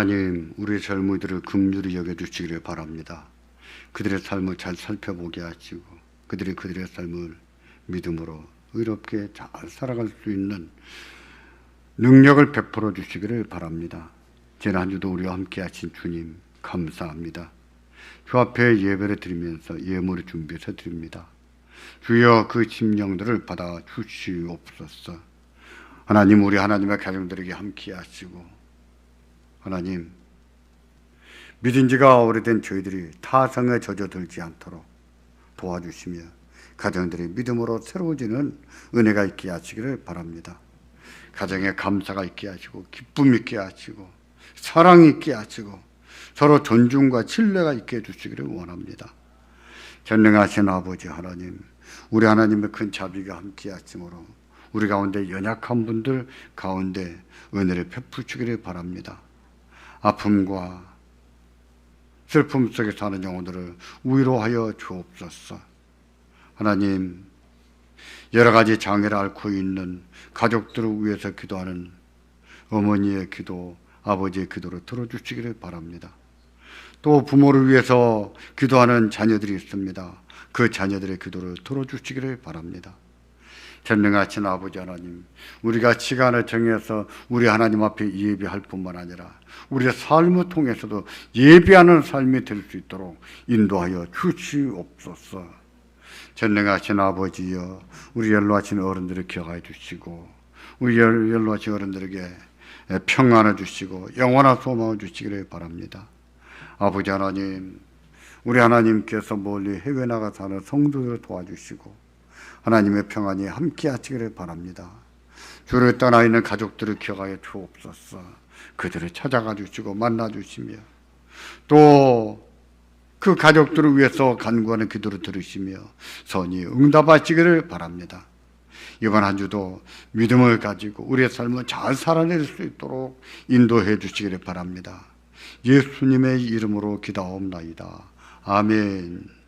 하나님, 우리 젊은이들을 긍휼히 여겨주시기를 바랍니다. 그들의 삶을 잘 살펴보게 하시고 그들이 그들의 삶을 믿음으로 의롭게 잘 살아갈 수 있는 능력을 베풀어 주시기를 바랍니다. 지난 한 주도 우리와 함께 하신 주님 감사합니다. 주 앞에 예배를 드리면서 예물을 준비해서 드립니다. 주여 그 심령들을 받아 주시옵소서. 하나님 우리 하나님의 가정들에게 함께 하시고 하나님 믿은 지가 오래된 저희들이 타성에 젖어들지 않도록 도와주시며 가정들이 믿음으로 새로워지는 은혜가 있게 하시기를 바랍니다. 가정에 감사가 있게 하시고 기쁨 있게 하시고 사랑 있게 하시고 서로 존중과 신뢰가 있게 해주시기를 원합니다. 전능하신 아버지 하나님, 우리 하나님의 큰 자비가 함께 하심으로 우리 가운데 연약한 분들 가운데 은혜를 베푸시기를 바랍니다. 아픔과 슬픔 속에 사는 영혼들을 위로하여 주옵소서. 하나님, 여러 가지 장애를 앓고 있는 가족들을 위해서 기도하는 어머니의 기도, 아버지의 기도를 들어주시기를 바랍니다. 또 부모를 위해서 기도하는 자녀들이 있습니다. 그 자녀들의 기도를 들어주시기를 바랍니다. 전능하신 아버지 하나님, 우리가 시간을 정해서 우리 하나님 앞에 예배할 뿐만 아니라 우리의 삶을 통해서도 예배하는 삶이 될 수 있도록 인도하여 주시옵소서. 전능하신 아버지여, 우리 연로하신 어른들을 기억하여 주시고, 우리 연- 연로하신 어른들에게 평안을 주시고 영원한 소망을 주시기를 바랍니다. 아버지 하나님, 우리 하나님께서 멀리 해외 나가 사는 성도들을 도와주시고 하나님의 평안이 함께 하시기를 바랍니다. 주를 떠나 있는 가족들을 기억하여 주옵소서. 그들을 찾아가 주시고 만나 주시며 또 그 가족들을 위해서 간구하는 기도를 들으시며 선이 응답하시기를 바랍니다. 이번 한 주도 믿음을 가지고 우리의 삶을 잘 살아낼 수 있도록 인도해 주시기를 바랍니다. 예수님의 이름으로 기도하옵나이다. 아멘.